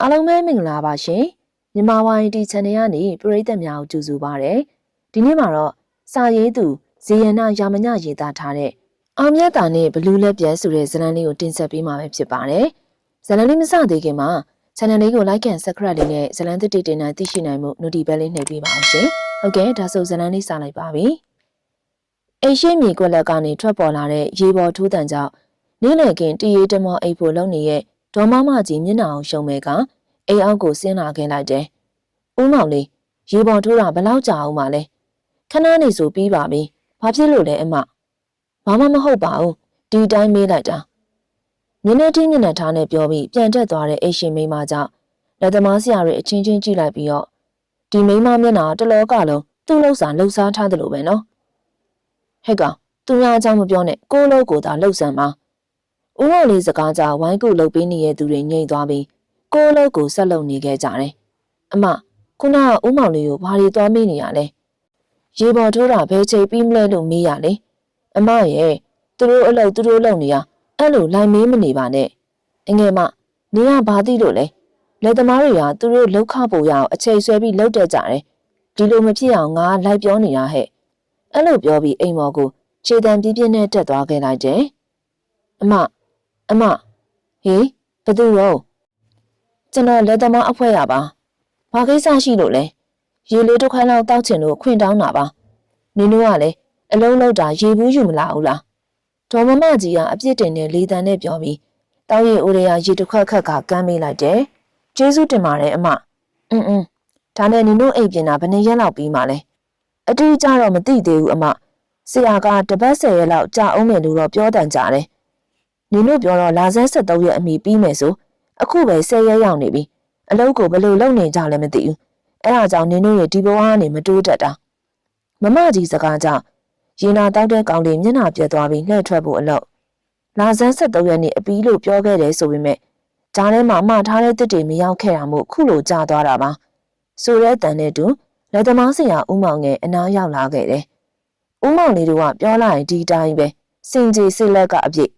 အားလုံးပဲမင်္ဂလာပါရှင်မြန်မာဝိုင်းဒီ channel ကနေပရိသတ်များကိုကြိုဆိုပါရစေဒီနေ့မှာတော့စာရေးသူဇေယနာရာမညရေးသားထားတဲ့အောင်မြတ်တာနဲ့ဘလူးလက်ပြဲဆိုတဲ့ဇာတ်လမ်းလေးကိုတင်ဆက်ပေးမှာပဲဖြစ်ပါတယ်ဇာတ်လမ်းလေးမစသေးခင်မှာ channel လေးကို like and subscribe လေးနဲ့ဇာတ်လမ်းသစ်တွေတင်နိုင်သိရှိနိုင်မှု notification လေးနှိပ်ပေးပါအောင်ရှင်ဟုတ်ကဲ့ဒါဆိုဇာတ်လမ်းလေးစလိုက်ပါပြီအိရှိမြေကွက်လက်ကနေထွက်ပေါ်လာတဲ့ရေပေါ်ထိုးတန်ကြောင့်နေ့လည်ကင်တရေတမောအိပ်ဖို့လုံနေရဲ့ ဒေါ်မမကြီးမျက်နှာအောင်ရှုံမဲကအိမ်အောက်ကိုဆင်းလာခဲ့လိုက်တယ်။ဦးမောင်လေးရေပေါ်ထိုးတာဘယ်လောက်ကြာအောင်မလဲ။ခဏနေဆိုပြီးပါပြီ။ဘာဖြစ်လို့လဲအမ။ဘာမှမဟုတ်ပါဘူး။ဒီတိုင်းမေးလိုက်တာ။မျက်နှာချင်းမျက်နှာထားနဲ့ပြောပြီးပြန်တက်သွားတဲ့အိရှင်မိန်းမကြောင့်လက်သမားဆရာတွေအချင်းချင်းကြည့်လိုက်ပြီးတော့ဒီမိန်းမမျက်နှာတလောကလုံးသူ့လှုပ်စာလှုပ်ရှားထားတယ်လို့ပဲနော်။ဟဲ့ကောင်သူများအကြောင်းမပြောနဲ့ကိုလို့ကိုသာလှုပ်ဆန်ပါ။ ဦးမောင်လေးစကားကြောင့်ဝိုင်းကုလှုပ်ပေးနေတဲ့သူတွေငြိမ်သွားပြီးကိုယ်လုံးကိုဆက်လုပ်နေခဲ့ကြတယ်။အမခုနကဦးမောင်လေးကိုဘာတွေသွားမေးနေရလဲ။ရေပေါ်ထိုးတာဘယ်ချိန်ပြီးမလဲလို့မေးရလေ။အမရဲ့သူတို့အလုပ်သူတို့လုပ်နေရအဲ့လိုလိုက်မေးမနေပါနဲ့။အငယ်မနေရဘာသိလို့လဲ။လက်သမားတွေကသူတို့လောက်ခဖို့ရအောင်အချိန်ဆွဲပြီးလုပ်တတ်ကြတယ်။ဒီလိုမဖြစ်အောင်ငါလိုက်ပြောနေတာဟဲ့။အဲ့လိုပြောပြီးအိမ်မော်ကိုခြေတံပြင်းပြင်းနဲ့တက်သွားခဲ့လိုက်တယ်။အမ အမဟေးဘသူရောကျွန်တော်လက်သမားအဖွဲရပါ။ဘာကိစ္စရှိလို့လဲ။ရေလေးတစ်ခွက်လောက်တောက်ချင်လို့ခွင့်တောင်းတာပါ။နင်တို့ကလည်းအလုံးလောက်တာရေဘူးယူမလားဟုတ်လား။ဒေါ်မမကြီးကအပြစ်တင်တဲ့လေတံနဲ့ပြောပြီးတောက်ရီအိုရယာရေတစ်ခွက်ခက်ကကမ်းမေးလိုက်တယ်။ကျေးဇူးတင်ပါတယ်အမ။အင်းအင်းဒါနဲ့နင်တို့အိပ်ပြင်တာဘယ်နှစ်ရက်လောက်ပြီးမှလဲ။အတူကြတော့မသိသေးဘူးအမ။ဆရာကတပတ်ဆယ်ရက်လောက်ကြာအောင်မယ်လို့တော့ပြောတန်ကြတယ်။ နင်တို့ပြောတော့လာဆန်း73ရက်အမိပြီးမယ်ဆိုအခုပဲ10ရက်ရောက်နေပြီ။အလုပ်ကိုဘယ်လိုလုပ်နေကြလဲမသိဘူး။အဲအားကြောင့်နင်တို့ရဲ့ဒီဘဝကနေမတိုးတက်တာ။မမကြီးစကားကြောင့်ရင်နာတောက်တဲ့ကောင်လေးမျက်နှာပြက်သွားပြီးလှည့်ထွက်ဖို့အလုပ်။လာဆန်း73ရက်နေ့အပြီးလို့ပြောခဲ့တယ်ဆိုပေမဲ့ဂျားထဲမှာမှားထားတဲ့တစ်တွေမရောက်ခဲ့တာမို့ခုလိုကြာသွားတာပါ။ဆိုတဲ့အတန်နဲ့တူလက်သမားဆရာဦးမောင်ငယ်အနားရောက်လာခဲ့တယ်။ဦးမောင်လေးတို့ကပြောလိုက်ရင်ဒီတိုင်းပဲစင်ကြီးစစ်လက်ကအပြည့်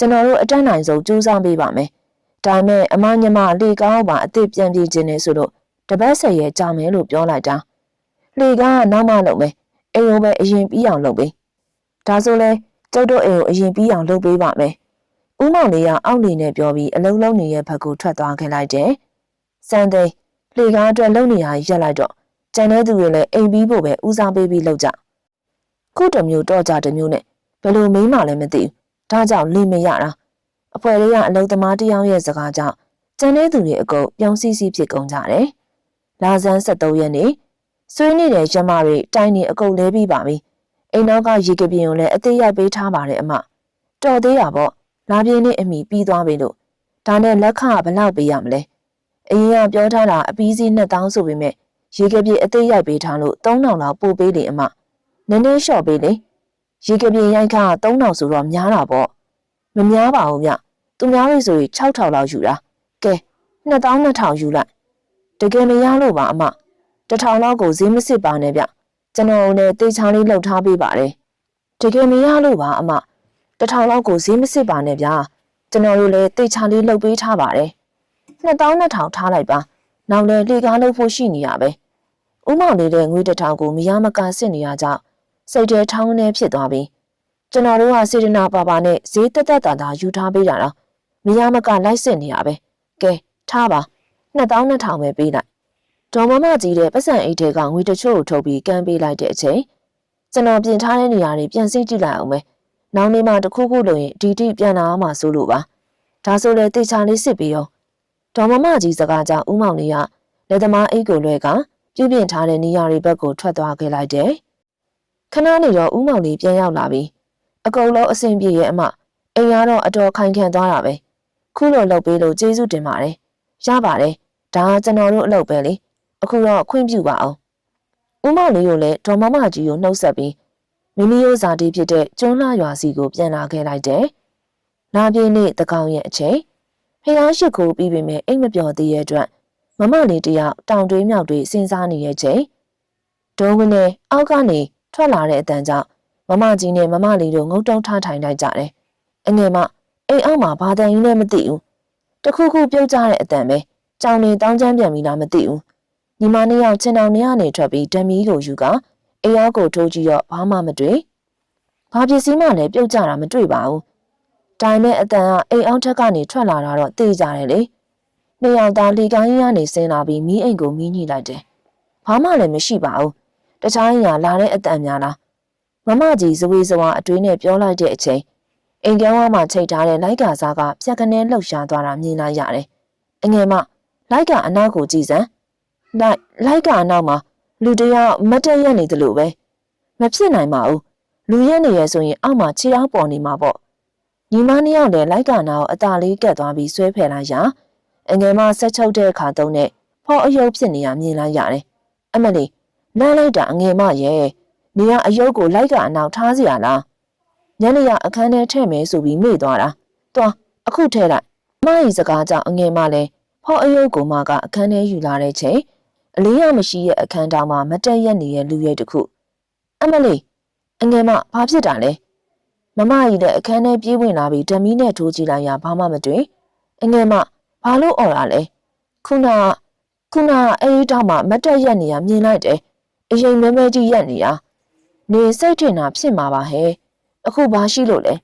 ကျွန်တော်တို့အတက်နိုင်ဆုံးကြိုးစားပေးပါမယ်။ဒါမဲ့အမညမလေကောင်းပါအစ်စ်ပြန်ပြေးခြင်းနဲ့ဆိုတော့တပတ်ဆက်ရဲကြာမယ်လို့ပြောလိုက်တာ။လေကားကနောက်မှလုပ်မယ်။အိမ်ကိုပဲအရင်ပြီးအောင်လုပ်ပေး။ဒါဆိုလဲကျုပ်တို့အိမ်ကိုအရင်ပြီးအောင်လုပ်ပေးပါမယ်။ဦးမောင်လေးကအောက်နေနဲ့ပြောပြီးအလုံးလုံးနေတဲ့ဘက်ကိုထွက်သွားခဲ့လိုက်တယ်။စံသိန်းလေကားအတွက်လုံနေရရက်လိုက်တော့ကျန်တဲ့သူတွေလည်းအိမ်ပြီးဖို့ပဲဦးစားပေးပြီးလုပ်ကြ။ခုတစ်မျိုးတော့ကြတစ်မျိုးနဲ့ဘယ်လိုမိန်းမလဲမသိဘူး။ ဒါကြောင့်လင်းမရတာ။အဖွဲလေးကအလုသမားတယောက်ရဲ့စကားကြောင့်ကျန်တဲ့သူတွေအကုန်ပြောင်းစီစီဖြစ်ကုန်ကြတယ်။လာဇန်73ရက်နေ့ဆွေးနေတဲ့ရမတွေတိုင်းနေအကုန်လဲပြီးပါပြီ။အိမ်နောက်ကရေကပြင်းကိုလည်းအသေးရိုက်ပေးထားပါတယ်အမ။တော်သေးတာပေါ့။လာပြင်းနဲ့အမိပြီးသွားပြီလို့ဒါနဲ့လက်ခဘယ်လောက်ပေးရမလဲ။အရင်ကပြောထားတာအပီးစီး2000ဆိုပေမဲ့ရေကပြင်းအသေးရိုက်ပေးထားလို့3000လောက်ပို့ပေးလေအမ။နည်းနည်းလျှော့ပေးလေ။ ရေကပြင်းရိုက်ခ3000ဆိုတော့များတာပေါ့။မများပါဘူးဗျ။သူများတွေဆိုရင်6000လောက်ယူတာ။ကဲ2200ယူလိုက်။တကယ်မရလို့ပါအမ။တထောင်လောက်ကိုဈေးမစစ်ပါနဲ့ဗျ။ကျွန်တော်လည်းတေချာလေးလှုပ်ထားပေးပါတယ်။တကယ်မရလို့ပါအမ။တထောင်လောက်ကိုဈေးမစစ်ပါနဲ့ဗျာ။ကျွန်တော်တို့လည်းတေချာလေးလှုပ်ပေးထားပါတယ်။2200ထားလိုက်ပါ။နောက်လည်းလေကားလှုပ်ဖို့ရှိနေရပဲ။ဥမောင်လေးတဲ့ငွေတစ်ထောင်ကိုမရမကာစစ်နေရကြောင်း စိတ်ထဲထောင်းနေဖြစ်သွားပြီးကျွန်တော်တို့ကစေတနာပါပါနဲ့ဈေးတက်တက်တာတာယူထားပေးတာလားမရမကလိုက်စစ်နေရပဲကဲထားပါ2200ပဲပေးလိုက်ဒေါ်မမကြီးတဲ့ပတ်စံအိတ်ထဲကငွေတချို့ကိုထုတ်ပြီးကမ်းပေးလိုက်တဲ့အချိန်ကျွန်တော်ပြင်ထားတဲ့နေရာတွေပြန်စိတ်ကြည့်လိုက်အောင်ပဲနောက်နေ့မှတစ်ခုခုလို့ရင်ဒီတိပြန်လာအောင်မှဆိုလို့ပါဒါဆိုလေတေချာလေးစစ်ပြီးရောဒေါ်မမကြီးစကားကြောင့်ဦးမောင်လေးကလက်သမားအိတ်ကိုလွဲကပြုပြင်ထားတဲ့နေရာတွေဘက်ကိုထွက်သွားခဲ့လိုက်တယ် ခဏနေတော့ဦးမောင်လေးပြန်ရောက်လာပြီးအကုန်လုံးအဆင်ပြေရဲ့အမအိမ်ကတော့အတော်ခိုင်ခံသွားတာပဲခုလိုလုပ်ပေးလို့ကျေးဇူးတင်ပါတယ်ရပါတယ်ဒါကကျွန်တော်တို့အလုပ်ပဲလေအခုတော့ခွင့်ပြုပါအောင်ဦးမောင်လေးကိုလည်းဒေါ်မမကြီးကိုနှုတ်ဆက်ပြီးမိမိရိုးစာတီးဖြစ်တဲ့ကျွန်းလာရွာစီကိုပြန်လာခဲ့လိုက်တယ်နာပြင်းနေ့တကောင်ရဲ့အချိန်ဖះရှိခိုးပြီးပြီမဲ့အိမ်မပျော်သေးရဲ့အတွက်မမလေးတယောက်တောင်တွေးမြောက်တွေစဉ်းစားနေရဲ့ချိန်ဒုံးဝင်နဲ့အောက်ကနေ ထွက်လာတဲ့အတန်ကြောင့်မမကြီးနဲ့မမလေးတို့ငုတ်တုံးထားထိုင်လိုက်ကြတယ်။အငယ်မအိမ်အောက်မှာဘာတန်ကြီးနဲ့မသိဘူး။တခုခုပြုတ်ကြတဲ့အတန်ပဲကြောင်နေတောင်းချမ်းပြန်ပြီလားမသိဘူးညီမနှစ်ယောက်ချင်းတောင်နေရနေထွက်ပြီးဓမီကိုယူကအိယားကိုထိုးကြည့်တော့ဘာမှမတွေ့ဘာပစ္စည်းမှလည်းပြုတ်ကြတာမတွေ့ပါဘူးဒါပေမဲ့အတန်ကအိမ်အောင်ထက်ကနေထွက်လာတာတော့သိကြတယ်လေနှစ်ယောက်သားလေကိုင်းကြီးကနေဆင်းလာပြီးမီးအိမ်ကိုမီးညှိလိုက်တယ်ဘာမှလည်းမရှိပါဘူး တခြားအရာလာတဲ့အတန်များလားမမကြီးဇဝေဇဝါအတွင်းနဲ့ပြောလိုက်တဲ့အချိန်အိမ်ကန်းဝါမှာချိတ်ထားတဲ့လိုက်ကာစားကဖြက်ကနေလှုပ်ရှားသွားတာမြင်လိုက်ရတယ်အငယ်မလိုက်ကအနောက်ကိုကြည့်စမ်းလိုက်လိုက်ကအနောက်မှာလူတယောက်မတ်တက်ရက်နေတယ်လို့ပဲမဖြစ်နိုင်ပါဘူးလူရက်နေရဆိုရင်အောက်မှာခြေအောင်ပေါ်နေမှာပေါ့ညီမနှစ်ယောက်လည်းလိုက်ကနာကိုအသာလေးကတ်သွားပြီးဆွဲဖယ်လိုက်ရာအငယ်မဆက်ချုပ်တဲ့အခါတုံးနဲ့ဖော်အယုတ်ဖြစ်နေရမြင်လိုက်ရတယ်အမလီ လမ်းလိုက်တာအငယ်မရဲ့နေရအယုတ်ကိုလိုက်ကအနောက်ထားစီရလားညနေရအခန်းထဲထည့်မယ်ဆိုပြီးမေ့သွားတာသွားအခုထည့်လိုက်မကြီးစကားကြောင့်အငယ်မလည်းဖော်အယုတ်ကိုမကအခန်းထဲယူလာတဲ့ချိန်အလေးရမရှိရဲ့အခန်းတောင်မှာမတက်ရက်နေတဲ့လူရဲတစ်ခုအမလီအငယ်မဘာဖြစ်တာလဲမမကြီးတဲ့အခန်းထဲပြေးဝင်လာပြီးဓမီနဲ့ထိုးကြည့်လိုက်ရဘာမှမတွေ့အငယ်မဘာလို့អော်တာလဲခုနခုနအဲ့ဒီတော့မှမတက်ရက်နေရမြင်လိုက်တယ် အရင်မဲမဲကြီးရက်နေရနေစိတ်ထင်တာဖြစ်မှာပါဟဲ့အခုဘာရှိလို့လဲ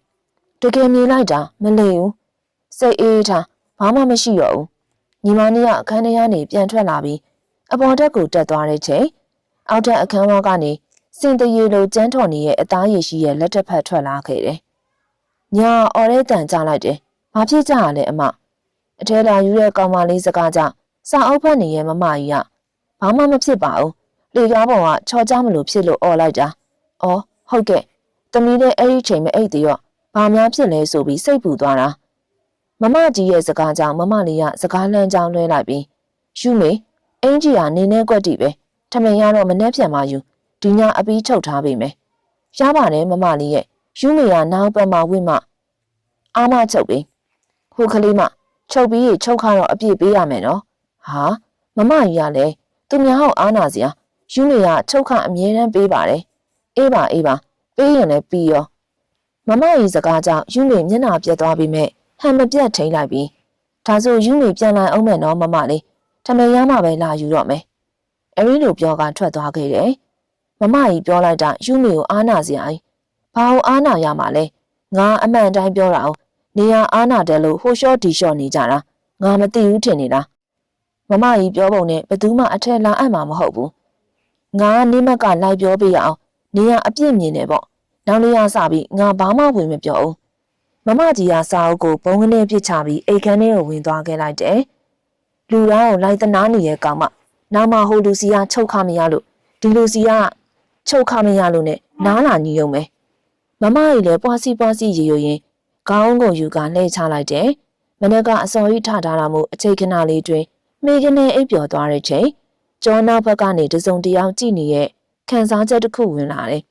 တကယ်မြင်လိုက်တာမလိဘူးစိတ်အေးထားဘာမှမရှိတော့ဘူးညီမလေးကအခန်းထဲကနေပြန်ထွက်လာပြီးအပေါ်တက်ကိုတက်သွားတဲ့ချိန်အောက်ထက်အခန်းဝကနေစင်တရေလိုကျန်းထော်နေရဲ့အသားရည်ရှိရဲ့လက်တစ်ဖက်ထွက်လာခဲ့တယ်။ညာအော်ရဲတန်ကြလိုက်တယ်။ဘာဖြစ်ကြရလဲအမ။အထဲလာယူတဲ့ကောင်မလေးစကားကြောင့်စာအုပ်ဖတ်နေရဲ့မမကြီးကဘာမှမဖြစ်ပါဘူး။ လေကားပေါ်ကချော်ကြမလို့ဖြစ်လို့អော်လိုက်တာ။အော်ဟုတ်ကဲ့။တမီးတဲ့အဲ့ဒီချိန်မအိတ်သေးရောဘာများဖြစ်လဲဆိုပြီးစိတ်ပူသွားတာ။မမကြီးရဲ့စကားကြောင့်မမလေးကစကားလမ်းကြောင်းလွှဲလိုက်ပြီးယူမေအင်ကြီးကနေနေကွက်တီပဲထမင်ရတော့မနှက်ပြန်ပါယူဒီညအပီးချုပ်ထားပေးမယ်ရပါတယ်မမလေးရဲ့ယူမေရနောက်ပတ်မှာဝင့်မအားမချုပ်ပေးဟိုကလေးမချုပ်ပြီးချုပ်ခါတော့အပြည့်ပေးရမယ်နော်ဟာမမကြီးကလည်းသူများဟောက်အားနာစရာ ယူမေရချုပ်ခအမြဲတမ်းပေးပါတယ်အေးပါအေးပါပေးရင်လည်းပြီးရောမမကြီးစကားကြောင့်ယူမေမျက်နှာပြက်သွားပြီးမဲ့ဟန်မပြတ်ထိန်လိုက်ပြီးဒါဆိုယူမေပြန်လာအောင်မယ်နော်မမလေးထမရမှပဲလာယူတော့မယ်။အဲဒီလိုပြောကထွက်သွားခဲ့တယ်။မမကြီးပြောလိုက်တာယူမီကိုအားနာစရာကြီး။ဘာလို့အားနာရမှာလဲ။ငါအမှန်တိုင်းပြောတာအောင်။နေရအားနာတယ်လို့ဟိုလျှော့ဒီလျှော့နေကြတာ။ငါမသိဘူးထင်နေတာ။မမကြီးပြောပုံနဲ့ဘယ်သူမှအထက်လာအပ်မှာမဟုတ်ဘူး။ ငါနေမက်ကလိုက်ပြောပြရအောင်။နေရအပြစ်မြင်နေပေါ့။နောက်နေ့ရစပြီးငါဘာမှဝင်မပြောဘူး။မမကြီးကစာအုပ်ကိုဘုံကနေပြစ်ချပြီးအိတ်ခမ်းထဲကိုဝင်သွားခဲ့လိုက်တယ်။လူရောင်းကိုလိုက်သနာနေရဲ့ကောင်မနောက်မှဟိုလူစီကချုပ်ခမရလို့ဒီလူစီကချုပ်ခမရလို့နဲ့နားလာညီုံပဲမမကြီးလည်းပွားစီပွားစီရေရရင်ခေါင်းကိုယူကလှည့်ချလိုက်တယ်မနေ့ကအစော်ကြီးထထားတာမို့အချိန်ခဏလေးတွင်မိကနေအိပ်ပျော်သွားတဲ့ချိန် ကျောနောက်ဘက်ကနေတစုံတယောက်ကြည့်နေရဲ့ခံစားချက်တစ်ခုဝင်လာတယ်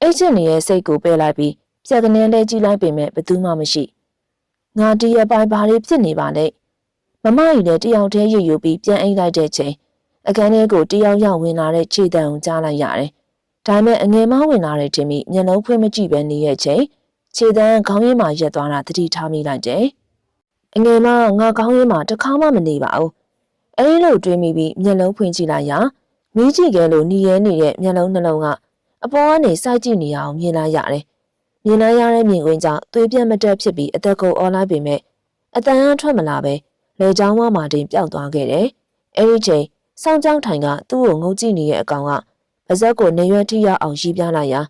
အိတ်ချင်နေရဲ့စိတ်ကိုပယ်လိုက်ပြီးပြက်ကနေလဲကြည့်လိုက်ပေမဲ့ဘယ်သူမှမရှိငါတရပိုင်းဘာတွေဖြစ်နေပါလဲမမကြီးလည်းတယောက်တည်းရွရွပြီးပြန်အိတ်လိုက်တဲ့ချိန်အခန်းထဲကိုတယောက်ရောက်ဝင်လာတဲ့ခြေတံကိုကြားလိုက်ရတယ်။ဒါပေမဲ့အငယ်မဝင်လာတဲ့တင်ပြီးမျက်လုံးဖွင့်မကြည့်ပဲနေရဲ့ချိန်ခြေတံခေါင်းရင်းမှာရက်သွားတာတတိထားမိလိုက်တယ်။အငယ်မငါခေါင်းရင်းမှာတစ်ခါမှမနေပါဘူး။ အဲဒီလိုတွေးမိပြီးမျက်လုံးဖွင့်ကြည့်လိုက်ရာမီးကြည့်ခဲလို့หนีရဲနေတဲ့မျက်လုံးနှလုံးကအပေါ်ကနေစိုက်ကြည့်နေအောင်မြင်လိုက်ရတယ်။မြင်လိုက်ရတဲ့မြင်ကွင်းကြောင့်သွေးပြတ်မတက်ဖြစ်ပြီးအသက်ကုန်အော်လိုက်ပေမဲ့အတန်အထွက်မလာပဲလေချောင်းဝမှာတင်ပျောက်သွားခဲ့တယ်။အဲဒီချိန်စောင်းကြောင်းထိုင်ကသူ့ကိုငုံကြည့်နေတဲ့အကောင်ကပါဇက်ကိုနေရွက်ထိရအောင်ရီးပြလိုက်ရာ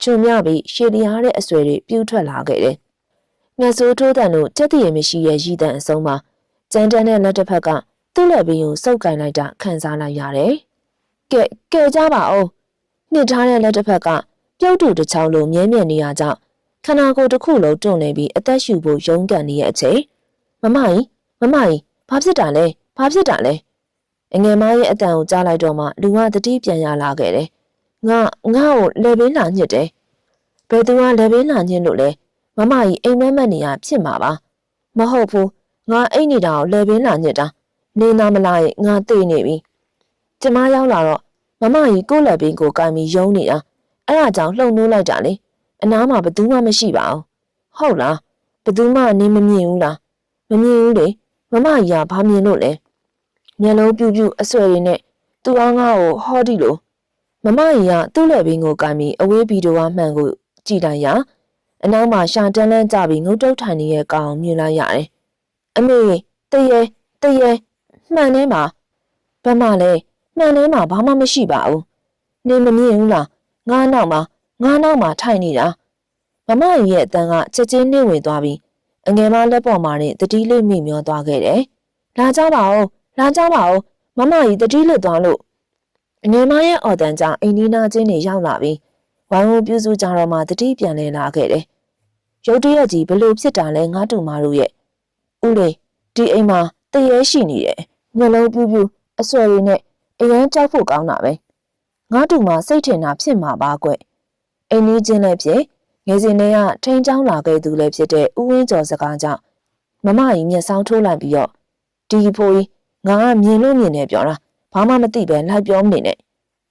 ချွန်မြပြီးရှည်လျားတဲ့အဆွဲတွေပြူးထွက်လာခဲ့တယ်။ငှက်ဆိုးထိုးတန်တို့ကြက်တည်မရှိရဲ့ရည်တန်အစုံမှာကြမ်းတမ်းတဲ့လက်တစ်ဖက်က သူ့လက်ပင်ကိုစုပ်ကင်လိုက်တာခံစားလိုက်ရတယ်။ကဲကဲကြပါဦး။နှစ်ထားတဲ့လက်တစ်ဖက်ကပြုတ်တူတစ်ချောင်းလိုမြဲမြံနေရကြောင်းခန္ဓာကိုယ်တစ်ခုလုံးတွန့်နေပြီးအသက်ရှူဖို့ရုန်းကန်နေရဲ့အချိန်မမကြီးမမကြီးဘာဖြစ်တာလဲဘာဖြစ်တာလဲအငယ်မရဲ့အတန်ကိုကြားလိုက်တော့မှလူကတတိပြန်ရလာခဲ့တယ်ငါငါ့ကိုလေဘေးလာညစ်တယ်ဘယ်သူကလေဘေးလာညစ်လို့လဲမမကြီးအိမ်မက်မက်နေရဖြစ်မှာပါမဟုတ်ဘူးငါအိမ်နေတာကိုလေဘေးလာညစ်တာ နေနာမလားရဲ့ငါသိနေပြီကျမရောက်လာတော့မမကြီးကိုယ့်လက်ပင်ကိုကင်ပြီးယုံနေတာအဲ့ဒါကြောင့်လှုံနှိုးလိုက်တာလေအနားမှာဘယ်သူမှမရှိပါဘူးဟုတ်လားဘယ်သူမှနေမမြင်ဘူးလားမမြင်ဘူးလေမမကြီးကဘာမြင်လို့လဲမျက်လုံးပြူးပြူးအဆွဲရည်နဲ့သူ့အောင်ငါ့ကိုဟောဒီလိုမမကြီးကသူ့လက်ဘင်းကိုကင်ပြီးအဝေးဗီဒီယိုအမှန်ကိုကြည့်လိုက်ရအနောက်မှာရှာတန်းလန်းကြပြီးငုတ်တုတ်ထိုင်နေတဲ့ကောင်မြင်လိုက်ရတယ်အမေတရေတရေ မှန်နေမှာဘယ်မှလဲမှန်နေမှာဘာမှမရှိပါဘူးနေမမြင်ဘူးလားငါနောက်မှာငါနောက်မှာထိုင်နေတာမမကြီးရဲ့အတန်းကချက်ချင်းနှိမ့်ဝင်သွားပြီးအငယ်မလက်ပေါ်မှာနဲ့တတိလေးမိမျောသွားခဲ့တယ်လာကြပါဦးလာကြပါဦးမမကြီးတတိလွတ်သွားလို့အငယ်မရဲ့အော်တန်ကြောင့်အိမ်နီးနားချင်းတွေရောက်လာပြီးဝိုင်းဝန်းပြုစုကြတော့မှတတိပြန်လဲလာခဲ့တယ်ရုတ်တရက်ကြီးဘလို့ဖြစ်တာလဲငါတူမတို့ရဲ့ဦးလေးဒီအိမ်မှာတရေရှိနေတယ် မျက်လုံးပြူးပြူးအဆွဲရည်နဲ့အရန်ကြောက်ဖို့ကောင်းတာပဲငါတူမစိတ်ထင်တာဖြစ်မှာပါကွအိမ်နီးချင်းလည်းဖြစ်ငယ်စဉ်တည်းကထိန်ချောင်းလာခဲ့သူလည်းဖြစ်တဲ့ဦးဝင်းကျော်စကားကြောင့်မမကြီးမျက်စောင်းထိုးလိုက်ပြီးတော့ဒီဖိုးကြီးငါကမြင်လို့မြင်နေပြောတာဘာမှမသိပဲလိုက်ပြောမနေနဲ့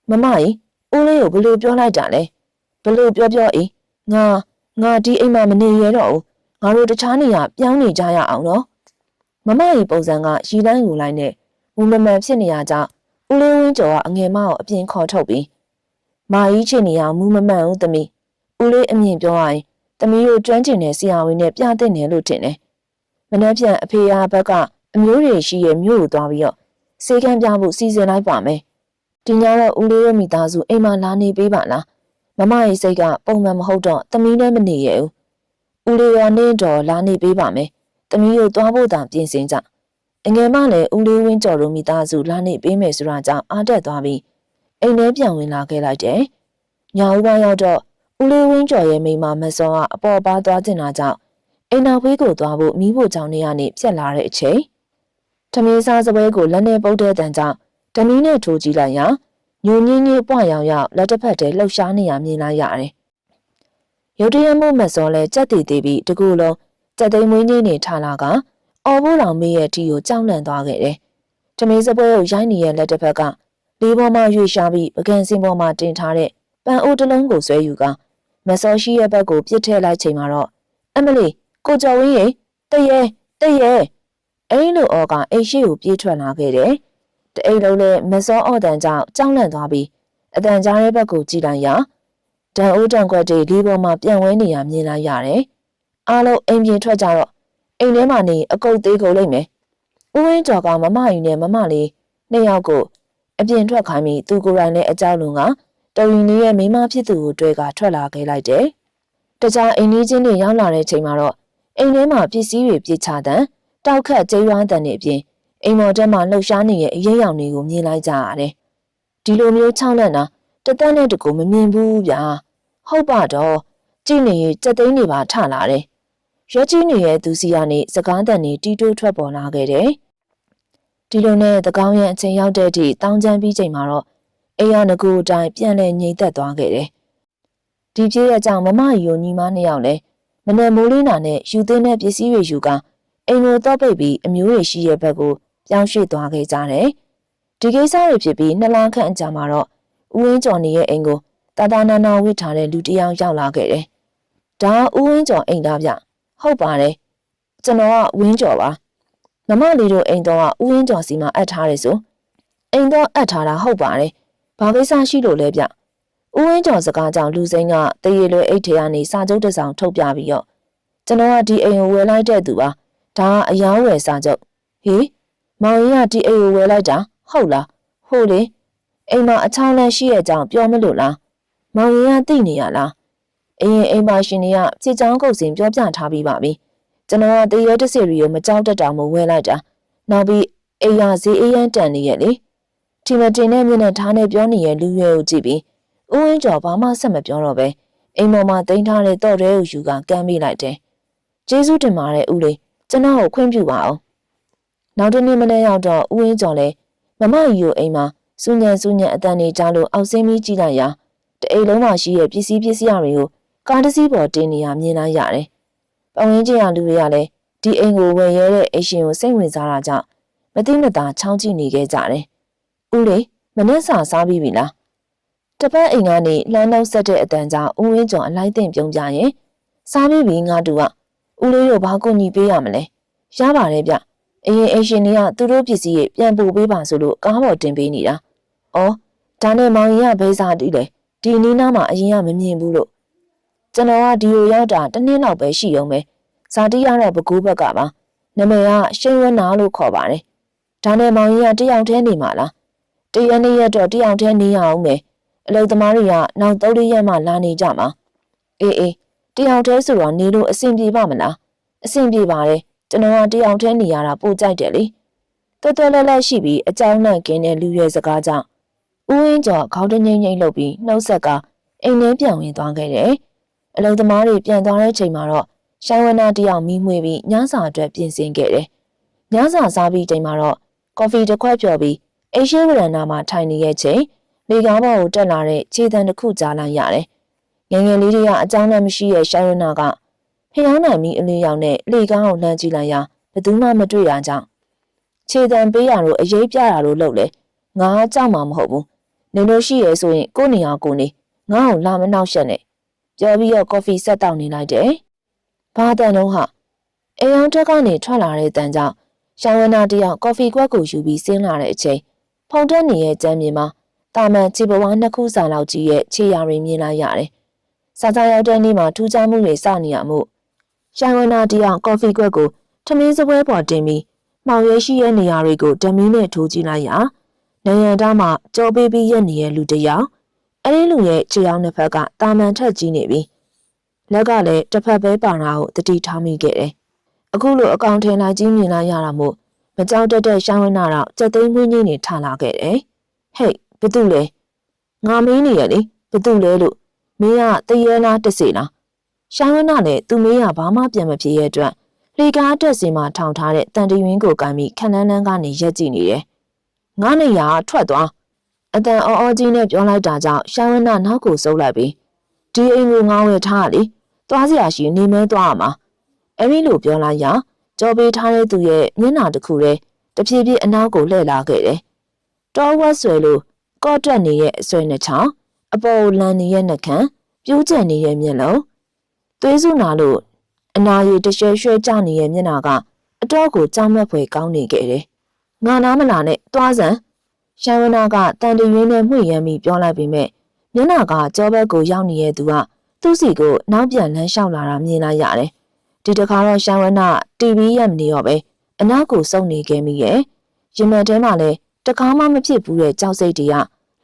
မမကြီးဦးလေးကိုဘယ်လိုပြောလိုက်တာလဲဘယ်လိုပြောပြောအေးငါငါဒီအိမ်မှာမနေရတော့ဘူးငါတို့တခြားနေရာပြောင်းနေကြရအောင်နော် မမကြီးပုံစံကရီတိုင်းကိုလိုက်နဲ့မူမမှန်ဖြစ်နေရကြောင်းဦးလေးဝင်းကျော်ကအငယ်မကိုအပြင်ခေါ်ထုတ်ပြီးမာကြီးချစ်နေရမူမမှန်ဦးသမီးဦးလေးအမြင်ပြောရရင်သမီးတို့ကျွမ်းကျင်တဲ့ဆရာဝန်နဲ့ပြသင့်တယ်လို့ထင်တယ်မနှက်ဖြန်အဖေအားဘက်ကအမျိုးတွေရှိရဲ့မြို့ကိုသွားပြီးတော့စေကန်းပြဖို့စီစဉ်လိုက်ပါမယ်ဒီညတော့ဦးလေးရဲ့မိသားစုအိမ်မှာလာနေပေးပါလားမမရဲ့စိတ်ကပုံမှန်မဟုတ်တော့သမီးနဲ့မနေရဘူးဦးလေးရောနင်းတော်လာနေပေးပါမယ် သမီးတို့သွားဖို့တာပြင်ဆင်ကြအငယ်မလည်းဦးလေးဝင်းကျော်တို့မိသားစုလာနေပေးမယ်ဆိုတာကြောင့်အားတက်သွားပြီးအိမ်ထဲပြန်ဝင်လာခဲ့လိုက်တယ်ညဦးပိုင်းရောက်တော့ဦးလေးဝင်းကျော်ရဲ့မိမမစောကအပေါ်ပါသွားတင်တာကြောင့်အိမ်နောက်ဖေးကိုသွားဖို့မိဖို့ကြောင့်နေရနေပြက်လာတဲ့အချိန်ထမင်းစားစပွဲကိုလက်နဲ့ပုတ်တဲ့တန်ကြောင့်တမီးနဲ့ထိုးကြည့်လိုက်ရာညိုညင်းကြီးပွားရောင်ရောက်လက်တစ်ဖက်တည်းလှုပ်ရှားနေရမြင်လိုက်ရတယ်။ရုတ်တရက်မှုမစောလဲကြက်တည်တည်ပြီးတကူလုံး ကြက်သိမ်းမွေးကြီးနေထလာကအော်ဘိုးတော်မေးရဲ့တီကိုကြောက်လန့်သွားခဲ့တယ်။တမီးစပွဲကိုရိုက်နေတဲ့လက်တစ်ဖက်ကလေးပေါ်မှာရွေရှားပြီးပကံစင်ပေါ်မှာတင်ထားတဲ့ပန်အိုးတစ်လုံးကိုဆွဲယူကမစောရှိရဲ့ဘက်ကိုပြစ်ထည့်လိုက်ချိန်မှာတော့အမလီကိုကျော်ဝင်းရေတရေတရေအဲ့လိုအော်ကအိရှိကိုပြေးထွက်လာခဲ့တယ်။တအိမ်လုံးနဲ့မစောအော်တန်ကြောင့်ကြောက်လန့်သွားပြီးအတန်ကြားတဲ့ဘက်ကိုကြည့်လိုက်ရာဒန်အိုးတန်ခွက်တွေလေးပေါ်မှာပြန်ဝဲနေရမြင်လိုက်ရတယ်။ အားလုံးအိမ်ပြင်ထွက်ကြတော့အိမ်ထဲမှာနေအကုတ်သေးကုန်လိမ့်မယ်။ဦးဝင်းကျော်ကမမယူနဲ့မမလေးနှစ်ယောက်ကိုအပြင်ထွက်ခိုင်းပြီးသူကိုယ်တိုင်လည်းအကြောက်လွန်ကတော်ရင်လေးရဲ့မိမဖြစ်သူကိုတွေ့ကထွက်လာခဲ့လိုက်တယ်။တခြားအိမ်ကြီးချင်းတွေရောက်လာတဲ့ချိန်မှာတော့အိမ်ထဲမှာပစ္စည်းတွေပြစ်ချတဲ့တောက်ခတ်ကျိရွားတန်တွေအပြင်အိမ်မော်ထဲမှာလှုပ်ရှားနေတဲ့အရေးရောင်တွေကိုမြင်လိုက်ကြရတယ်။ဒီလိုမျိုးချောင်းလန့်တာတသက်နဲ့တကူမမြင်ဘူးဗျာ။ဟုတ်ပါတော့ကြည့်နေကြက်သိန်းတွေပါထလာတယ်။ ရွက်ကြီးနေရဲ့သူစီကနေစကားတန်တွေတီးတိုးထွက်ပေါ်လာခဲ့တယ်။ဒီလိုနဲ့တကောင်းရဲ့အချိန်ရောက်တဲ့အထိတောင်းချမ်းပြီးချိန်မှာတော့အိယာငကူအတိုင်းပြန်လဲငြိမ်သက်သွားခဲ့တယ်။ဒီပြည့်ရဲ့ကြောင့်မမရီကိုညီမနှစ်ယောက်လဲမနက်မိုးလင်းတာနဲ့ယူသင်းတဲ့ပစ္စည်းတွေယူကအိမ်ကိုတော့ပိတ်ပြီးအမျိုးတွေရှိရဲ့ဘက်ကိုပြောင်းရွှေ့သွားခဲ့ကြတယ်။ဒီကိစ္စတွေဖြစ်ပြီးနှစ်လခန့်အကြာမှာတော့ဦးဝင်းကျော်နေရဲ့အိမ်ကိုတာတာနာနာဝစ်ထားတဲ့လူတစ်ယောက်ရောက်လာခဲ့တယ်။ဒါဦးဝင်းကျော်အိမ်သားဗျ။ ဟုတ်ပါတယ်။ကျွန်တော်ကဝင်းကျော်ပါ။မမလေးတို့အိမ်တော်ကဦးဝင်းကျော်စီမှာအပ်ထားတယ်ဆို။အိမ်တော်အပ်ထားတာဟုတ်ပါတယ်။ဘာကိစ္စရှိလို့လဲဗျ။ဦးဝင်းကျော်စကားကြောင့်လူစိမ်းကတရေလွယ်အိတ်ထဲကနေစာချုပ်တစ်စောင်ထုတ်ပြပြီးတော့ကျွန်တော်ကဒီအိမ်ကိုဝယ်လိုက်တဲ့သူပါဒါကအယောင်းဝယ်စာချုပ်ဟေးမောင်ကြီးကဒီအိမ်ကိုဝယ်လိုက်တာဟုတ်လားဟုတ်လေအိမ်မှာအချောင်းလန်းရှိရဲ့အကြောင်းပြောမလို့လားမောင်ကြီးကသိနေရလား အရင်အိမ်မှာရှင်တွေကခြေချောင်းကုတ်စင်ပြောပြထားပြီးပါပြီကျွန်တော်ကတရေတစီရီကိုမကြောက်တတ်တောင်မဝယ်လိုက်တာနောက်ပြီးအိမ်ရဈေးအေးရန်တန်နေရဲ့လေဒီမတင်နဲ့မျက်နှာထားနဲ့ပြောနေရဲ့လူရွယ်ကိုကြည့်ပြီးဦးဝင်းကျော်ဘာမှဆက်မပြောတော့ပဲအိမ်ပေါ်မှာတင်ထားတဲ့တော့တဲကိုယူကကမ်းပေးလိုက်တယ်ကျေးဇူးတင်ပါတယ်ဦးလေးကျွန်တော်ကိုခွင့်ပြုပါအောင်နောက်တနေ့မနေ့ရောက်တော့ဦးဝင်းကျော်လဲမမကြီးကိုအိမ်မှာစူညံစူညံအတန်နေကြလို့အောက်ဆင်းပြီးကြည့်လိုက်ရာတအိမ်လုံးမှာရှိတဲ့ပစ္စည်းပစ္စည်းတွေကို ကားတစ်စီးပေါ်တင်နေရမြင်လိုက်ရတယ်။ပဝင်းချင်းရလူတွေကလည်းဒီအိမ်ကိုဝယ်ရဲတဲ့အရှင်ကိုစိတ်ဝင်စားတာကြောင့်မသိမသာချောင်းကြည့်နေခဲ့ကြတယ်။ဦးလေးမနှက်စာစားပြီးပြီလား။တပတ်အိမ်ကနေလှမ်းတော့ဆက်တဲ့အတန်ကြောင့်ဦးဝင်းကျော်အလိုက်တင်ပြုံးပြရင်စားပြီးပြီငါတူကဦးလေးတို့ဘာကိုညီပေးရမလဲရပါတယ်ဗျအရင်အရှင်တွေကသူတို့ပစ္စည်းတွေပြန်ပို့ပေးပါဆိုလို့ကားပေါ်တင်ပေးနေတာ။အော်ဒါနဲ့မောင်ကြီးကဘဲစားတီးလေဒီနီးနားမှာအရင်ကမမြင်ဘူးလို့ ကျွန်တော်ကဒီကိုရောက်တာတစ်နှစ်လောက်ပဲရှိအောင်ပဲဇာတိရတော့ဘကူးဘက်ကပါနမည်ကရှိန်ဝနာလို့ခေါ်ပါတယ်ဒါနဲ့မောင်ကြီးကတယောက်တည်းနေမှာလားတရက်နေ့ရက်တော့တယောက်တည်းနေရအောင်မယ်အလုပ်သမားတွေကနောက်သုံးလေးရက်မှလာနေကြမှာအေးအေးတယောက်တည်းဆိုတော့နေလို့အဆင်ပြေပါမလားအဆင်ပြေပါတယ်ကျွန်တော်ကတယောက်တည်းနေရတာပိုကြိုက်တယ်လေတော်တော်လဲလဲရှိပြီးအကြောင်းနဲ့ကင်းတဲ့လူရွယ်စကားကြောင့်ဦးဝင်းကျော်ခေါင်းတငိမ့်ငိမ့်လုပ်ပြီးနှုတ်ဆက်ကအိမ်ထဲပြန်ဝင်သွားခဲ့တယ် အလုံသမားတွေပြန်သွားတဲ့ချိန်မှာတော့ရှိုင်းဝနာတယောက်မီးမွေးပြီးညစာအတွက်ပြင်ဆင်ခဲ့တယ်ညစာစားပြီးချိန်မှာတော့ကော်ဖီတစ်ခွက်ဖြော်ပြီးအိရှိဝရန်နာမှာထိုင်နေရဲ့ချိန်လေကားပေါ်ကိုတက်လာတဲ့ခြေတံတစ်ခုကြားလိုက်ရတယ်ငငယ်လေးတွေကအကြောင်းလည်းမရှိရဲ့ရှိုင်းဝနာကဖျောင်းနိုင်ပြီးအလေးရောက်နဲ့လေကားကိုလှမ်းကြည့်လိုက်ရာဘယ်သူမှမတွေ့ရကြောင်းခြေတံပေးရလို့အရေးပြတာလို့လုပ်လေငါကြောက်မှာမဟုတ်ဘူးနင်တို့ရှိရဲဆိုရင်ကို့နေရာကိုနေငါ့ကိုလာမနှောက်ရှက်နဲ့ ပြောပြီးတော့ကော်ဖီဆက်တောက်နေလိုက်တယ်။ဘာတန်လုံးဟာအေယောင်တက်ကနေထွက်လာတဲ့တန်ကြောင့်ရှောင်းဝနာတယောက်ကော်ဖီကွက်ကိုယူပြီးဆင်းလာတဲ့အချိန်ဖုန်တက်နေရဲ့ကျမ်းမြေမှာတာမန်ခြေပဝါနှစ်ခုစာလောက်ကြီးရဲ့ခြေရာတွေမြင်လိုက်ရတယ်။စာစာရောက်တဲ့နေ့မှာထူးခြားမှုတွေစနေရမှုရှောင်းဝနာတယောက်ကော်ဖီကွက်ကိုထမင်းစပွဲပေါ်တင်ပြီးမှောင်ရဲရှိရဲ့နေရာတွေကိုဓမီနဲ့ထိုးကြည့်လိုက်ရာနယံသားမှာကြောပေးပြီးရက်နေတဲ့လူတစ်ယောက် အဲဒီလူရဲ့ခြေထောက်နှစ်ဖက်ကတာမန်ထက်ကြီးနေပြီလက်ကလည်းတစ်ဖက်ပဲပါတာကိုတတိထားမိခဲ့တယ်အခုလိုအကောင်ထင်လိုက်ကြီးမြင်လိုက်ရတာမို့မကြောက်တတ်တဲ့ရှောင်းဝနာတော့ကြက်သိမ်းမွေးကြီးနေထလာခဲ့တယ်ဟေ့ဘသူလဲငါမင်းနေရလေဘသူလဲလို့မင်းကတရေလားတစေလားရှောင်းဝနာလည်းသူမေးရဘာမှပြန်မဖြစ်ရဲ့အတွက်လေကားတက်စင်မှာထောင်ထားတဲ့တန်တရွင်းကိုကမ်းပြီးခန်းနှန်းနှန်းကနေရက်ကြည့်နေတယ်ငါနေရထွက်သွား အတန်အော်အော်ကြီးနဲ့ပြောလိုက်တာကြောင့်ရှမ်းဝနနောက်ကိုစုပ်လိုက်ပြီးဒီအိမ်ကိုငောင်းဝယ်ထားလေသွားစရာရှိနေမဲသွားရမှာအဲ့ဒီလိုပြောလိုက်ရကြောပေးထားတဲ့သူရဲ့မျက်နှာတစ်ခုတည်းတဖြည်းဖြည်းအနောက်ကိုလှည့်လာခဲ့တယ်တောဝက်ဆွဲလို့ကော့တက်နေရဲ့အဆွဲနှချောင်းအပေါ်လန်နေရဲ့နှခမ်းပြိုးကျန်နေရဲ့မျက်လုံးသွေးစုနာလို့အနာရည်တရွှဲရွှဲကျနေရဲ့မျက်နှာကအတော့ကိုကြောက်မက်ဖွယ်ကောင်းနေခဲ့တယ်ငါနားမလာနဲ့သွားစမ်း ရှမ်းဝနာကတန်တရွင်းနဲ့မှွေရမ်းပြီးပြောလိုက်ပေမဲ့မျက်နှာကကြောဘက်ကိုရောက်နေတဲ့သူကသူ့စီကိုနောက်ပြန်လမ်းလျှောက်လာတာမြင်လိုက်ရတယ်။ဒီတခါတော့ရှမ်းဝနာတီဗီရက်မနေတော့ပဲအနောက်ကိုစုံနေခဲ့မိရဲ့။ရင်မတဲမှာလည်းတခါမှမဖြစ်ဘူးတဲ့ကြောက်စိတ်တွေက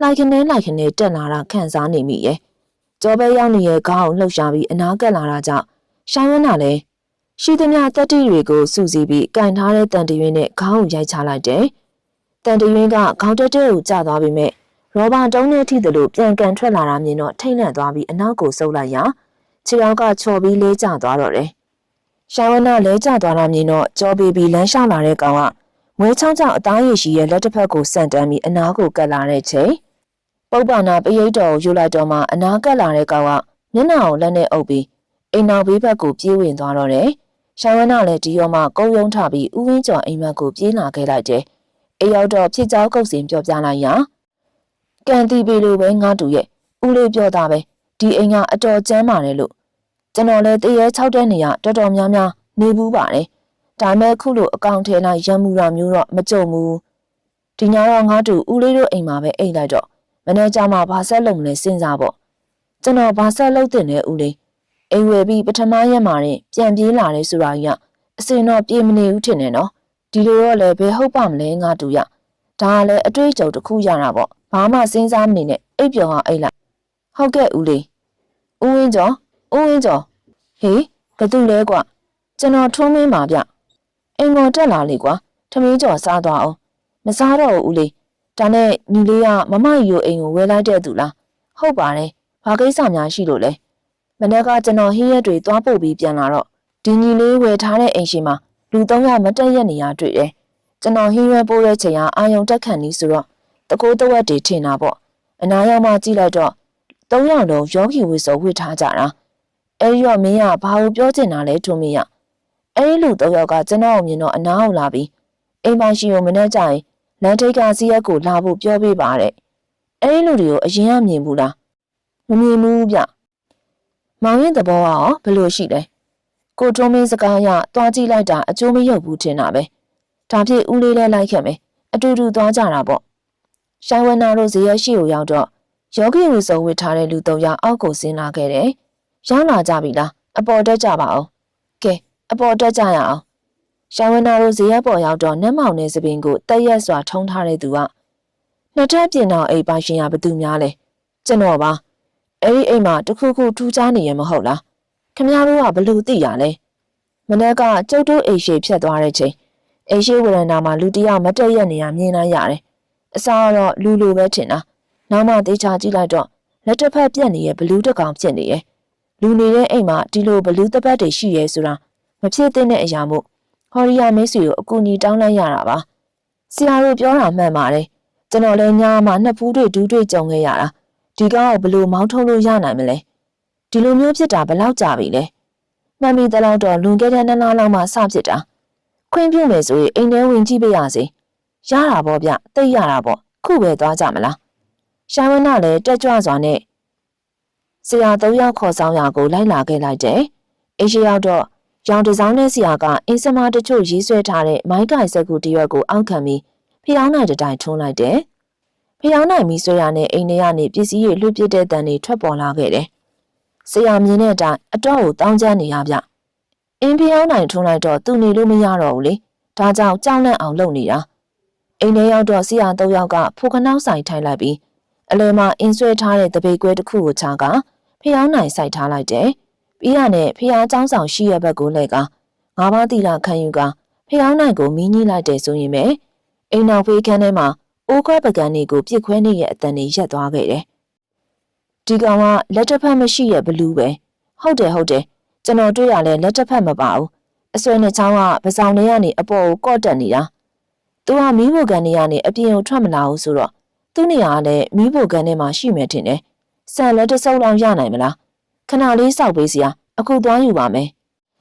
လိုက်ခနဲလိုက်ခနဲတက်လာတာခံစားနေမိရဲ့။ကြောဘက်ရောက်နေတဲ့ခေါင်းကိုလှုပ်ရှားပြီးအနာကက်လာတာကြောင့်ရှမ်းဝနာလည်းရှိသမျှတက်တီတွေကိုစူစီပြီးကန်ထားတဲ့တန်တရွင်းနဲ့ခေါင်းကိုရိုက်ချလိုက်တယ်။ တန်တရွင်းကခေါင်းတက်တဲ့ကိုကျသွားပြီးမြဲရောဘာတုံးနဲ့ထိသလိုပြန်ကန်ထွက်လာတာမြင်တော့ထိတ်လန့်သွားပြီးအနောက်ကိုဆုပ်လိုက်ရာခြေထောက်ကချော်ပြီးလဲကျသွားတော့တယ်။ရှာဝနာလဲကျသွားတာမြင်တော့ကြောပေးပြီးလမ်းလျှောက်လာတဲ့ကောင်ကမွေးချောင်းချောင်းအသားရည်ရှိရဲ့လက်တစ်ဖက်ကိုဆန့်တန်းပြီးအနားကိုကပ်လာတဲ့ချိန်ပုပ္ပနာပရိတ်တော်ကိုယူလိုက်တော့မှအနားကပ်လာတဲ့ကောင်ကမျက်နှာကိုလက်နဲ့အုပ်ပြီးအိမ်နောက်ဘေးဘက်ကိုပြေးဝင်သွားတော့တယ်။ရှာဝနာလည်းဒီရောမှကုန်းယုံထပြီးဥဝင်းကျော်အိမ်မက်ကိုပြေးလာခဲ့လိုက်တယ်။ အရောက်တော့ဖြစ်ကြောင်းကုတ်စင်ပြောပြလိုက်ရာကန်တီပေလိုပဲငါတူရဲ့ဦးလေးပြောတာပဲဒီအိမ်ကအတော်ကျမ်းပါတယ်လို့ကျွန်တော်လည်းတရေ၆တဲ့နေရတော်တော်များများနေဘူးပါတယ်ဒါမဲ့ခုလိုအကောင့်ထဲလိုက်ရံမှုတာမျိုးတော့မကြုံဘူးဒီညတော့ငါတူဦးလေးတို့အိမ်မှာပဲအိတ်လိုက်တော့မနေ့ကမှဘာဆက်လုပ်မလဲစဉ်းစားပေါ့ကျွန်တော်ဘာဆက်လုပ်တင်လဲဦးလေးအိမ်ဝယ်ပြီးပထမရက်မှာရင်ပြန်ပြေးလာတယ်ဆိုတာကြီးကအစင်တော့ပြေးမနေဘူးထင်တယ်နော် ဒီလိုတော့လည်းဘယ်ဟုတ်ပါမလဲငါတူရဒါကလည်းအတွေ့အကြုံတစ်ခုရတာပေါ့ဘာမှစဉ်းစားမနေနဲ့အိပ်ပျော်အောင်အိပ်လိုက်ဟုတ်ကဲ့ဦးလေးဦးဝင်းကျော်ဦးဝင်းကျော်ဟေးဘသူလဲကွကျွန်တော်ထုံးမင်းပါဗျအိမ်ပေါ်တက်လာလေကွာထမင်းကျော်စားသွားအောင်မစားတော့ဘူးဦးလေးဒါနဲ့ညီလေးကမမကြီးကိုအိမ်ကိုဝယ်လိုက်တဲ့သူလားဟုတ်ပါတယ်ဘာကိစ္စများရှိလို့လဲမနေ့ကကျွန်တော်ဟင်းရက်တွေသွားပို့ပြီးပြန်လာတော့ဒီညီလေးဝယ်ထားတဲ့အိမ်ရှိမှာ လူ၃ယောက်မတက်ရက်နေရတွေ့တယ်။ကျွန်တော်ဟင်းရွက်ပိုးတဲ့ချိန်ကအာယုံတက်ခံနေဆိုတော့တကိုးတဝက်တွေထင်တာပေါ့။အနာရောက်မှကြည့်လိုက်တော့၃ယောက်လုံးယောဂီဝိစုံဝစ်ထားကြတာ။အဲဒီတော့မင်းကဘာလို့ပြောချင်တာလဲထုံမင်းရ။အဲဒီလူ၃ယောက်ကကျွန်တော်ကိုမြင်တော့အနာကိုလာပြီးအိမ်မရှိကိုမနှက်ကြရင်လန်ထိတ်ကစီးရက်ကိုလာဖို့ပြောပေးပါတဲ့။အဲဒီလူတွေကိုအရင်ကမြင်ဘူးလား။မမြင်ဘူးဗျ။မောင်ရင်သဘောကရောဘယ်လိုရှိလဲ။ ကိုထုံးမင်းစကားရတွားကြည့်လိုက်တာအကျိုးမရောက်ဘူးထင်တာပဲဒါဒါဖြင့်ဦးလေးလည်းလိုက်ခဲ့မယ်အတူတူသွားကြတာပေါ့ရှိုင်းဝနာတို့ဇေယျရှိကိုရောက်တော့ယောဂီဝီစုံဝစ်ထားတဲ့လူသုံးယောက်အောက်ကိုဆင်းလာခဲ့တယ်ရောက်လာကြပြီလားအပေါ်တက်ကြပါအောင်ကဲအပေါ်တက်ကြရအောင်ရှိုင်းဝနာတို့ဇေယျပေါ်ရောက်တော့နတ်မောင်နဲ့သပင်ကိုတက်ရက်စွာထုံးထားတဲ့သူကနှစ်ထပ်ပြင်တော်အိမ်ပိုင်ရှင်ရဘသူများလဲကျွန်တော်ပါအဲ့ဒီအိမ်မှာတခုခုထူးခြားနေရမဟုတ်လား ခင်ဗျားတို့ကဘလို့သိရလဲမနက်ကကျုပ်တို့အိမ်ရှိဖြတ်သွားတဲ့ချိန်အိမ်ရှိဝရဏမှာလူတစ်ယောက်မတက်ရက်နေရမြင်လိုက်ရတယ်အစားကတော့လူလူပဲထင်တာနောက်မှသေချာကြည့်လိုက်တော့လက်တစ်ဖက်ပြက်နေရဲ့ဘလူးတစ်ကောင်ဖြစ်နေရဲ့လူနေတဲ့အိမ်မှာဒီလိုဘလူးတစ်ပတ်တွေရှိရဲဆိုတာမဖြစ်သင့်တဲ့အရာမို့ဟော်ရီယာမိတ်ဆွေကိုအကူအညီတောင်းလိုက်ရတာပါဆရာတို့ပြောတာမှန်ပါတယ်ကျွန်တော်လည်းညာမှာနှစ်ဖူးတွေဒူးတွေကြုံခဲ့ရတာဒီကောင်ကဘလို့မောင်းထုတ်လို့ရနိုင်မလဲ ဒီလိုမျိုးဖြစ်တာဘယ်လောက်ကြာပြီလဲမှန်ပြီတလောက်တော့လွန်ခဲ့တဲ့နှစ်လလောက်မှစဖြစ်တာခွင့်ပြုမယ်ဆိုရင်အိမ်ထဲဝင်ကြည့်ပေးရစေရတာပေါ့ဗျတိတ်ရတာပေါ့ခုပဲသွားကြမလားရှာဝနာလည်းတက်ကြွစွာနဲ့ဆရာသုံးယောက်ခေါ်ဆောင်ရာကိုလိုက်လာခဲ့လိုက်တယ်အိရှိရောက်တော့ရောင်တစောင်းနဲ့ဆရာကအင်းစမတချို့ရေးဆွဲထားတဲ့မိုင်းကိုင်စက်ကူတရွက်ကိုအောက်ခံပြီးဖျောင်းနိုင်တတိုင်ထုံးလိုက်တယ်။ဖျောင်းနိုင်ပြီးဆွဲရတဲ့အိမ်ထဲကနေပစ္စည်းတွေလွှတ်ပစ်တဲ့တန်တွေထွက်ပေါ်လာခဲ့တယ်။ ဆရာမြင်တဲ့အတိုင်းအတော့ကိုတောင်းကျမ်းနေရဗျ။အင်းဖျောင်းနိုင်ထုံးလိုက်တော့သူ့နေလို့မရတော့ဘူးလေ။ဒါကြောင့်ကြောက်လန့်အောင်လုပ်နေတာ။အိမ်ထဲရောက်တော့ဆရာသုံးယောက်ကဖိုကနောက်ဆိုင်ထိုင်လိုက်ပြီးအလဲမှာအင်းဆွဲထားတဲ့တပိတ်ကွဲတစ်ခုကိုချာကဖျောင်းနိုင်စိုက်ထားလိုက်တယ်။ပြီးရနဲ့ဖះเจ้าဆောင်ရှိရဘက်ကိုလှည့်ကငါးပါးတီလာခံယူကဖះနိုင်ကိုမီးညှိလိုက်တယ်ဆိုရင်ပဲအိမ်နောက်ဖေးခန်းထဲမှာအိုးခွဲပကံတွေကိုပြစ်ခွဲနေရဲ့အတန်တွေရက်သွားခဲ့တယ်။ ဒီကောင်ကလက်တစ်ဖက်မရှိရဲ့ဘလူးပဲဟုတ်တယ်ဟုတ်တယ်ကျွန်တော်တွေ့ရလဲလက်တစ်ဖက်မပါဘူးအစွဲနဲ့ချောင်းကပစောင်တွေကနေအပေါ်ကိုကော့တက်နေတာ။သူကမီးဘိုကန်တွေကနေအပြင်ကိုထွက်မလာဘူးဆိုတော့သူ့နေရာကလည်းမီးဘိုကန်ထဲမှာရှိမယ်ထင်တယ်။ဆန်လက်တစ်စုံလောက်ရနိုင်မလားခဏလေးစောက်ပေးစရာအခုသွားယူပါမယ်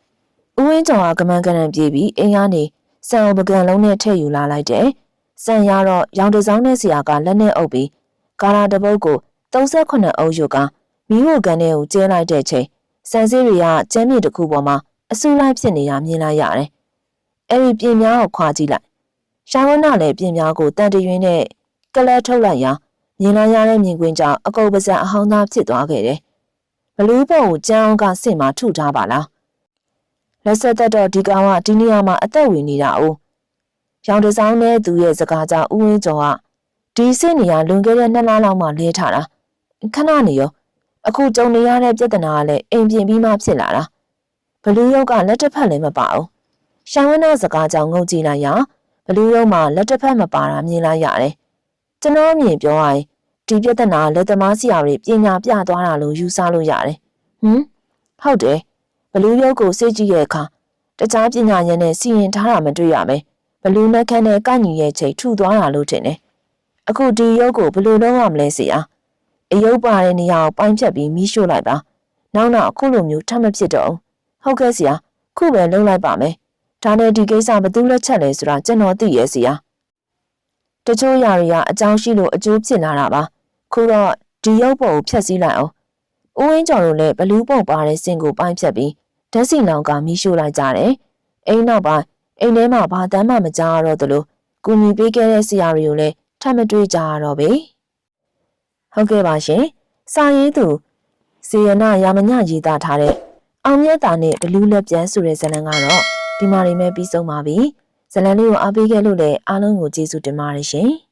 ။ဦးဝင်းကျော်ကကမန်ကရန်ပြေးပြီးအိမ်ကနေစံအပကံလုံးနဲ့ထည့်ယူလာလိုက်တယ်။စံရတော့ရောင်တစောင်းနဲ့ဆရာကလက်နဲ့အုပ်ပြီးကာလာတပုတ်ကို 38အုပ်ယူကမီးဝကန်ထဲကိုကျဲလိုက်တဲ့ချိန်စံစည်းတွေကကျမ်းမြေတစ်ခုပေါ်မှာအဆူလိုက်ဖြစ်နေတာမြင်လိုက်ရတယ်။အဲ့ဒီပြင်များကိုခွာကြည့်လိုက်။ရှာဝနာလည်းပြင်များကိုတန်တရွင်းနဲ့ကလတ်ထုတ်လိုက်ရာမြင်လိုက်ရတဲ့မြင်ကွင်းကြောင့်အကုပ်ပစံအဟောင်းသားဖြစ်သွားခဲ့တယ်။ဘလူးပေါ်ကိုကြမ်းအောင်ကစင်မှာထုထားပါလား။လက်ဆက်သက်တော့ဒီကောင်ကဒီနေရာမှာအသက်ဝင်နေတာ哦။ရောင်တစောင်းနဲ့သူရဲ့စကားကြောင့်ဦးဝင်းကျော်ကဒီစစ်နေရလွန်ခဲ့တဲ့နှစ်လလောက်မှလဲထားတာ။ ခဏနေရောအခုကြုံနေရတဲ့ပြဿနာကလည်းအိမ်ပြင်ပြီးမှဖြစ်လာတာ။ဘလူးရုပ်ကလက်တစ်ဖက်လည်းမပါဘူး။ရှောင်းဝင်းတဲ့စကားကြောင့်ငုံကြည့်လိုက်ရဘလူးရုပ်မှာလက်တစ်ဖက်မပါတာမြင်လိုက်ရတယ်။ကျွန်တော်မြင်ပြောရရင်ဒီပြဿနာလက်သမားဆရာတွေပညာပြသွားတာလို့ယူဆလို့ရတယ်။ဟမ်ဟုတ်တယ်ဘလူးရုပ်ကိုစိတ်ကြည့်ရဲ့အခါတခြားပညာရည်နဲ့စီရင်ထားတာမတွေ့ရမယ်။ဘလူးနှက်ခမ်းနဲ့ကန့်ညီရဲ့ချိန်ထူသွားတာလို့ထင်တယ်။အခုဒီရုပ်ကိုဘလူးလုံးရမလဲဆရာ။ အယုတ်ပါတဲ့နေရာကိုပိုင်းဖြတ်ပြီးမီးရှို့လိုက်ပါ။နောက်နောက်အခုလိုမျိုးထပ်မဖြစ်တော့ဘူး။ဟုတ်ကဲ့ဆရာ။ခုပဲလုံးလိုက်ပါမယ်။ဒါနဲ့ဒီကိစ္စဘယ်သူလက်ချက်လဲဆိုတာကျွန်တော်သိရဲ့ဆရာ။တချို့ຢာတွေကအကြောင်းရှိလို့အကျိုးဖြစ်လာတာပါ။ခုတော့ဒီရုပ်ပေါ်ကိုဖျက်ဆီးလိုက်အောင်။ဦးဝင်းကျော်တို့လည်းဘလူးပုံပါတဲ့စင်ကိုပိုင်းဖြတ်ပြီးဓာတ်စီလောင်ကမီးရှို့လိုက်ကြတယ်။အိမ်နောက်ပိုင်းအိမ်ထဲမှာဘာတမ်းမှမကြားရတော့သလိုကူညီပေးခဲ့တဲ့ဆရာတွေကိုလည်းထပ်မတွေ့ကြရတော့ပဲ။ ဟုတ်ကဲ့ပါရှင်။စာရေးသူစေရနာရာမညရေးသားထားတဲ့အောင်မြတ်တာနဲ့ဘလူးလက်ပြန်ဆိုတဲ့ဇာတ်လမ်းကတော့ဒီမှာနေမဲ့ပြီးဆုံးပါပြီ။ဇာတ်လမ်းလေးကိုအားပေးခဲ့လို့လည်းအားလုံးကိုကျေးဇူးတင်ပါတယ်ရှင်။